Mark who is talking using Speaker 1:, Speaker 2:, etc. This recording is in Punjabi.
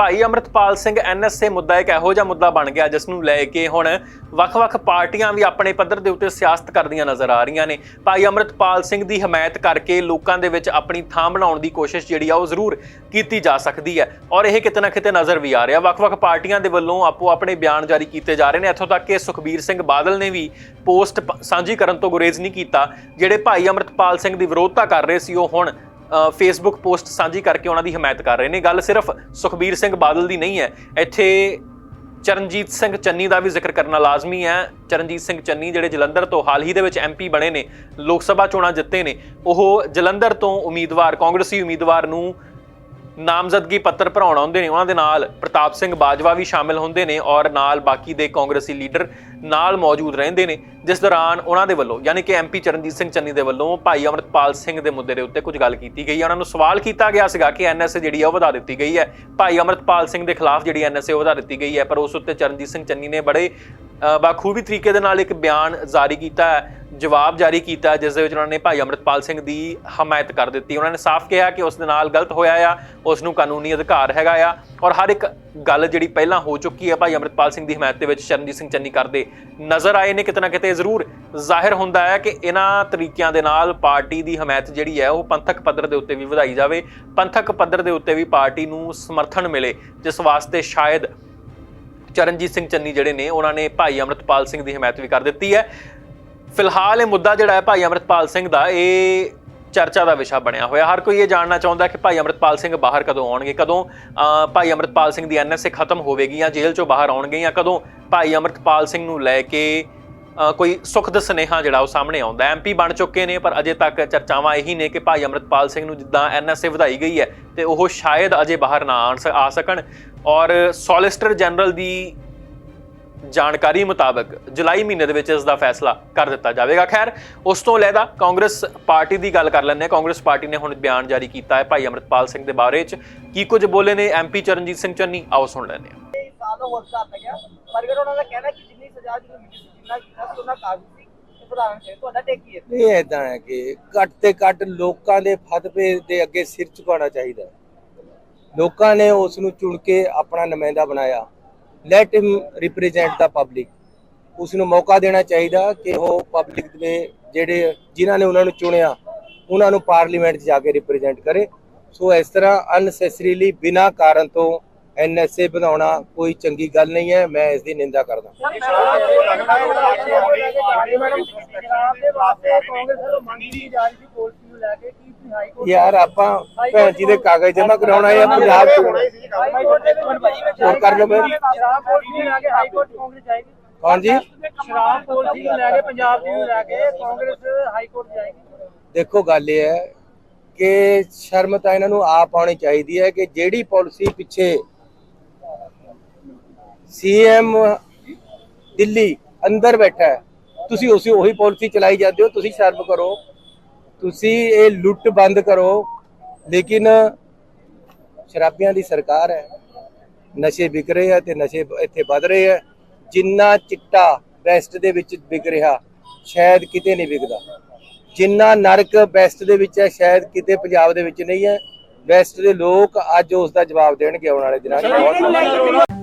Speaker 1: ਭਾਈ ਅਮਰਤਪਾਲ ਸਿੰਘ ਐਨਐਸਏ ਮੁੱਦਾ ਇੱਕ ਇਹੋ ਜਿਹਾ ਮੁੱਦਾ ਬਣ ਗਿਆ, ਜਿਸ ਨੂੰ ਲੈ ਕੇ ਹੁਣ ਵੱਖ-ਵੱਖ ਪਾਰਟੀਆਂ ਵੀ ਆਪਣੇ ਪੱਧਰ ਦੇ ਉੱਤੇ ਸਿਆਸਤ ਕਰਦੀਆਂ ਨਜ਼ਰ ਆ ਰਹੀਆਂ ਨੇ। ਭਾਈ ਅਮਰਤਪਾਲ ਸਿੰਘ ਦੀ ਹਮਾਇਤ ਕਰਕੇ ਲੋਕਾਂ ਦੇ ਵਿੱਚ ਆਪਣੀ ਥਾਂ ਬਣਾਉਣ ਦੀ ਕੋਸ਼ਿਸ਼ ਜਿਹੜੀ ਆ, ਉਹ ਜ਼ਰੂਰ ਕੀਤੀ ਜਾ ਸਕਦੀ ਹੈ। ਔਰ ਇਹ ਕਿਤੇ ਨਾ ਕਿਤੇ ਨਜ਼ਰ ਵੀ ਆ ਰਿਹਾ। ਵੱਖ-ਵੱਖ ਪਾਰਟੀਆਂ ਦੇ ਵੱਲੋਂ ਆਪੋ ਆਪਣੇ ਬਿਆਨ ਜਾਰੀ ਕੀਤੇ ਜਾ ਰਹੇ ਨੇ। ਇੱਥੋਂ ਤੱਕ ਕਿ ਸੁਖਬੀਰ ਸਿੰਘ ਬਾਦਲ ਨੇ ਵੀ ਪੋਸਟ ਸਾਂਝੀ ਕਰਨ ਤੋਂ ਗੁਰੇਜ਼ ਨਹੀਂ ਕੀਤਾ। ਜਿਹੜੇ ਭਾਈ ਅਮਰਤਪਾਲ ਸਿੰਘ ਦੀ ਵਿਰੋਧਤਾ ਕਰ ਰਹੇ ਸੀ, ਉਹ ਹੁਣ ਫੇਸਬੁੱਕ ਪੋਸਟ ਸਾਂਝੀ ਕਰਕੇ ਉਹਨਾਂ ਦੀ ਹਮਾਇਤ ਕਰ ਰਹੇ ਨੇ। ਗੱਲ ਸਿਰਫ ਸੁਖਬੀਰ ਸਿੰਘ ਬਾਦਲ ਦੀ ਨਹੀਂ ਹੈ। ਇੱਥੇ ਚਰਨਜੀਤ ਸਿੰਘ ਚੰਨੀ ਦਾ ਵੀ ਜ਼ਿਕਰ ਕਰਨਾ ਲਾਜ਼ਮੀ ਹੈ। ਚਰਨਜੀਤ ਸਿੰਘ ਚੰਨੀ ਜਿਹੜੇ ਜਲੰਧਰ ਤੋਂ ਹਾਲ ਹੀ ਦੇ ਵਿੱਚ ਐਮਪੀ ਬਣੇ ਨੇ, ਲੋਕ ਸਭਾ ਚੋਣਾਂ ਜਿੱਤੇ ਨੇ, ਉਹ ਜਲੰਧਰ ਤੋਂ ਉਮੀਦਵਾਰ, ਕਾਂਗਰਸੀ ਉਮੀਦਵਾਰ ਨੂੰ ਨਾਮਜ਼ਦਗੀ ਪੱਤਰ ਭਰਾਉਣ ਆਉਂਦੇ ਨੇ, ਉਹਨਾਂ ਦੇ ਨਾਲ ਪ੍ਰਤਾਪ ਸਿੰਘ ਬਾਜਵਾ ਵੀ ਸ਼ਾਮਿਲ ਹੁੰਦੇ ਨੇ ਔਰ ਨਾਲ ਬਾਕੀ ਦੇ ਕਾਂਗਰਸੀ ਲੀਡਰ ਨਾਲ ਮੌਜੂਦ ਰਹਿੰਦੇ ਨੇ, ਜਿਸ ਦੌਰਾਨ ਉਹਨਾਂ ਦੇ ਵੱਲੋਂ, ਯਾਨੀ ਕਿ ਐਮਪੀ ਚਰਨਜੀਤ ਸਿੰਘ ਚੰਨੀ ਦੇ ਵੱਲੋਂ ਭਾਈ ਅਮਰਤਪਾਲ ਸਿੰਘ ਦੇ ਮੁੱਦੇ ਦੇ ਉੱਤੇ ਕੁਝ ਗੱਲ ਕੀਤੀ ਗਈ ਹੈ। ਉਹਨਾਂ ਨੂੰ ਸਵਾਲ ਕੀਤਾ ਗਿਆ ਸੀਗਾ ਕਿ ਐਨਐਸਏ ਜਿਹੜੀ ਆ ਉਹ ਵਧਾ ਦਿੱਤੀ ਗਈ ਹੈ। ਭਾਈ ਅਮਰਤਪਾਲ ਸਿੰਘ ਦੇ ਖਿਲਾਫ ਜਿਹੜੀ ਐਨਐਸਏ ਉਹ ਵਧਾ ਦਿੱਤੀ ਗਈ ਹੈ, ਪਰ ਉਸ ਉੱਤੇ ਚਰਨਜੀਤ ਸਿੰਘ ਚੰਨੀ ਨੇ ਬੜੇ ਬਾਖੂਬੀ ਤਰੀਕੇ ਦੇ ਨਾਲ ਇੱਕ ਬਿਆਨ ਜਾਰੀ ਕੀਤਾ ਜਵਾਬ ਜਾਰੀ ਕੀਤਾ ਜਿਸ ਦੇ ਵਿੱਚ ਉਹਨਾਂ ਨੇ ਭਾਈ ਅਮਰਤਪਾਲ ਸਿੰਘ ਦੀ ਹਮਾਇਤ ਕਰ ਦਿੱਤੀ। ਉਹਨਾਂ ਨੇ ਸਾਫ਼ ਕਿਹਾ ਕਿ ਉਸ ਦੇ ਨਾਲ ਗਲਤ ਹੋਇਆ ਆ, ਉਸ ਨੂੰ ਕਾਨੂੰਨੀ ਅਧਿਕਾਰ ਹੈਗਾ ਆ ਔਰ ਹਰ ਇੱਕ ਗੱਲ ਜਿਹੜੀ ਪਹਿਲਾਂ ਹੋ ਚੁੱਕੀ ਹੈ, ਭਾਈ ਅਮਰਤਪਾਲ ਸਿੰਘ ਦੀ ਹਮਾਇਤ ਦੇ ਵਿੱਚ ਚਰਨਜੀਤ ਸਿੰਘ ਚੰਨੀ ਕਰਦੇ ਨਜ਼ਰ ਆਏ ਨੇ ਕਿਤੇ ਨਾ ਕਿਤੇ। ਜ਼ਰੂਰ ਜ਼ਾਹਿਰ ਹੁੰਦਾ ਹੈ ਕਿ ਇਹਨਾਂ ਤਰੀਕਿਆਂ ਦੇ ਨਾਲ ਪਾਰਟੀ ਦੀ ਹਮਾਇਤ ਜਿਹੜੀ ਹੈ, ਉਹ ਪੰਥਕ ਪੱਧਰ ਦੇ ਉੱਤੇ ਵੀ ਵਧਾਈ ਜਾਵੇ, ਪੰਥਕ ਪੱਧਰ ਦੇ ਉੱਤੇ ਵੀ ਪਾਰਟੀ ਨੂੰ ਸਮਰਥਨ ਮਿਲੇ, ਜਿਸ ਵਾਸਤੇ ਸ਼ਾਇਦ ਚਰਨਜੀਤ ਸਿੰਘ ਚੰਨੀ ਜਿਹੜੇ ਨੇ, ਉਹਨਾਂ ਨੇ ਭਾਈ ਅਮਰਤਪਾਲ ਸਿੰਘ ਦੀ ਹਮਾਇਤ ਵੀ ਕਰ ਦਿੱਤੀ ਹੈ। ਫਿਲਹਾਲ ਇਹ ਮੁੱਦਾ ਜਿਹੜਾ ਹੈ ਭਾਈ ਅਮਰਤਪਾਲ ਸਿੰਘ ਦਾ, ਇਹ ਚਰਚਾ ਦਾ ਵਿਸ਼ਾ ਬਣਿਆ ਹੋਇਆ। ਹਰ ਕੋਈ ਇਹ ਜਾਣਨਾ ਚਾਹੁੰਦਾ ਕਿ ਭਾਈ ਅਮਰਤਪਾਲ ਸਿੰਘ ਬਾਹਰ ਕਦੋਂ ਆਉਣਗੇ, ਕਦੋਂ ਭਾਈ ਅਮਰਤਪਾਲ ਸਿੰਘ ਦੀ ਐਨਐਸਏ ਖਤਮ ਹੋਵੇਗੀ ਜਾਂ ਜੇਲ੍ਹ ਚੋਂ ਬਾਹਰ ਆਉਣਗੇ ਜਾਂ ਕਦੋਂ ਭਾਈ ਅਮਰਤਪਾਲ ਸਿੰਘ ਨੂੰ ਲੈ ਕੇ ਅਹ, ਕੋਈ ਸੁਖਦ ਸੁਨੇਹਾ ਜਿਹੜਾ ਉਹ ਸਾਹਮਣੇ ਆਉਂਦਾ ਐਮਪੀ ਬਣ ਚੁੱਕੇ ਨੇ ਪਰ ਅਜੇ ਤੱਕ ਚਰਚਾਵਾਂ ਇਹੀ ਨੇ ਕਿ ਭਾਈ ਅਮਰਤਪਾਲ ਸਿੰਘ ਨੂੰ ਜਿੱਦਾਂ ਐਨਐਸਏ ਵਧਾਈ ਗਈ ਹੈ ਤੇ ਉਹ ਸ਼ਾਇਦ ਅਜੇ ਬਾਹਰ ਨਾ ਆਣ ਸ- ਆ ਸਕਣ। ਔਰ ਸੋਲਿਸਟਰ ਜਨਰਲ ਦੀ ਜਾਣਕਾਰੀ ਮੁਤਾਬਕ ਜੁਲਾਈ ਮਹੀਨੇ ਦੇ ਵਿੱਚ ਇਸ ਦਾ ਫੈਸਲਾ ਕਰ ਦਿੱਤਾ ਜਾਵੇਗਾ। ਖੈਰ ਉਸ ਤੋਂ ਲੈਦਾ ਕਾਂਗਰਸ ਪਾਰਟੀ ਦੀ ਗੱਲ ਕਰ ਲੈਂਦੇ ਹਾਂ। ਕਾਂਗਰਸ ਪਾਰਟੀ ਨੇ ਹੁਣ ਬਿਆਨ ਜਾਰੀ ਕੀਤਾ ਹੈ ਭਾਈ ਅਮਰਤਪਾਲ ਸਿੰਘ ਦੇ ਬਾਰੇ ਚ। ਕੀ ਕੁਝ ਬੋਲੇ ਨੇ ਐਮਪੀ ਚਰਨਜੀਤ ਸਿੰਘ ਚੰਨੀ? ਆਓ ਸੁਣ ਲੈਂਦੇ ਹਾਂ।
Speaker 2: ਇਹ ਸਾਲ ਹੋਰ ਗਿਆ ਪਰ ਉਹਨਾਂ ਦਾ ਕਹਿਣਾ ਕਿ ਜਿੰਨੀ ਸਜ਼ਾ ਜਿਹਨੂੰ ਜਿੰਨਾ ਕੀਤਾ ਸੀ, ਉਹਨਾਂ ਕਾਬੂ ਸੀ, ਇਹ ਤੁਹਾਡਾ ਟੇਕ ਹੈ?
Speaker 3: ਇਹ ਇਦਾਂ ਹੈ ਕਿ ਘੱਟ ਤੇ ਘੱਟ ਲੋਕਾਂ ਦੇ ਫਤਵੇ ਦੇ ਅੱਗੇ ਸਿਰ ਝੁਕਾਉਣਾ ਚਾਹੀਦਾ ਲੋਕਾਂ ਨੇ ਉਸ ਨੂੰ ਚੁਣ ਕੇ ਆਪਣਾ ਨੁਮਾਇੰਦਾ ਬਣਾਇਆ। Let him represent the public ਉਸ ਨੂੰ ਮੌਕਾ ਦੇਣਾ ਚਾਹੀਦਾ ਕਿ ਉਹ ਪਬਲਿਕ ਦੇ ਜਿਹੜੇ ਜਿਨ੍ਹਾਂ ਨੇ ਉਹਨਾਂ ਨੂੰ ਚੁਣਿਆ, ਉਹਨਾਂ ਨੂੰ ਪਾਰਲੀਮੈਂਟ 'ਚ ਜਾ ਕੇ ਰਿਪਰੈਜ਼ੈਂਟ ਕਰੇ। ਸੋ ਇਸ ਤਰ੍ਹਾਂ ਅਨਸੈਸਰੀਲੀ ਬਿਨਾਂ ਕਾਰਨ ਤੋਂ ਐਨਐਸਏ ਬਣਾਉਣਾ ਕੋਈ ਚੰਗੀ ਗੱਲ ਨਹੀਂ ਹੈ, ਮੈਂ ਇਸ ਦੀ ਨਿੰਦਾ ਕਰਦਾ। ਯਾਰ, ਆਪਾਂ ਭੈਣ ਜੀ ਦੇ ਕਾਗਜ਼ ਜਮ੍ਹਾਂ ਕਰਾਉਣਾ ਹੈ ਪੰਜਾਬ ਚ ਹੋਰ ਕਰ ਲਓ ਫਿਰ।
Speaker 2: ਸ਼ਰਾਬ ਪਾਲਿਸੀ ਸ਼ਰਾਬ ਪਾਲਿਸੀ ਲੈ ਕੇ ਪੰਜਾਬ ਦੀ ਲੈ ਕੇ ਕਾਂਗਰਸ ਹਾਈ ਕੋਰਟ ਜਾਏਗੀ
Speaker 3: ਦੇਖੋ, ਗੱਲ ਇਹ ਹੈ ਕਿ ਸ਼ਰਮ ਤਾਂ ਇਹਨਾਂ ਨੂੰ ਆਪ ਆਉਣੀ ਚਾਹੀਦੀ ਹੈ ਕਿ ਜਿਹੜੀ ਪਾਲਿਸੀ ਪਿੱਛੇ ਸੀਐਮ ਦਿੱਲੀ ਅੰਦਰ ਬੈਠਾ ਹੈ। ਤੁਸੀਂ ਉਸੇ ਉਹੀ ਪਾਲਿਸੀ ਚਲਾਈ ਜਾਂਦੇ ਹੋ, ਤੁਸੀਂ ਸ਼ਰਮ ਕਰੋ। ਤੁਸੀਂ ਇਹ ਲੁੱਟ ਬੰਦ ਕਰੋ। ਲੇਕਿਨ ਸ਼ਰਾਬੀਆਂ ਦੀ ਸਰਕਾਰ ਹੈ। ਨਸ਼ੇ ਵਿਕ ਰਹੇ ਆ ਤੇ ਨਸ਼ੇ ਇੱਥੇ ਵੱਧ ਰਹੇ ਆ। ਜਿੰਨਾ ਚਿੱਟਾ ਵੈਸਟ ਦੇ ਵਿੱਚ ਵਿਕ ਰਿਹਾ, ਸ਼ਾਇਦ ਕਿਤੇ ਨਹੀਂ ਵਿਕਦਾ। ਜਿੰਨਾ ਨਰਕ ਵੈਸਟ ਦੇ ਵਿੱਚ ਹੈ, ਸ਼ਾਇਦ ਕਿਤੇ ਪੰਜਾਬ ਦੇ ਵਿੱਚ ਨਹੀਂ ਹੈ। ਵੈਸਟ ਦੇ ਲੋਕ ਅੱਜ ਉਸ ਦਾ ਜਵਾਬ ਦੇਣਗੇ ਆਉਣ ਵਾਲੇ ਦਿਨਾਂ 'ਚ।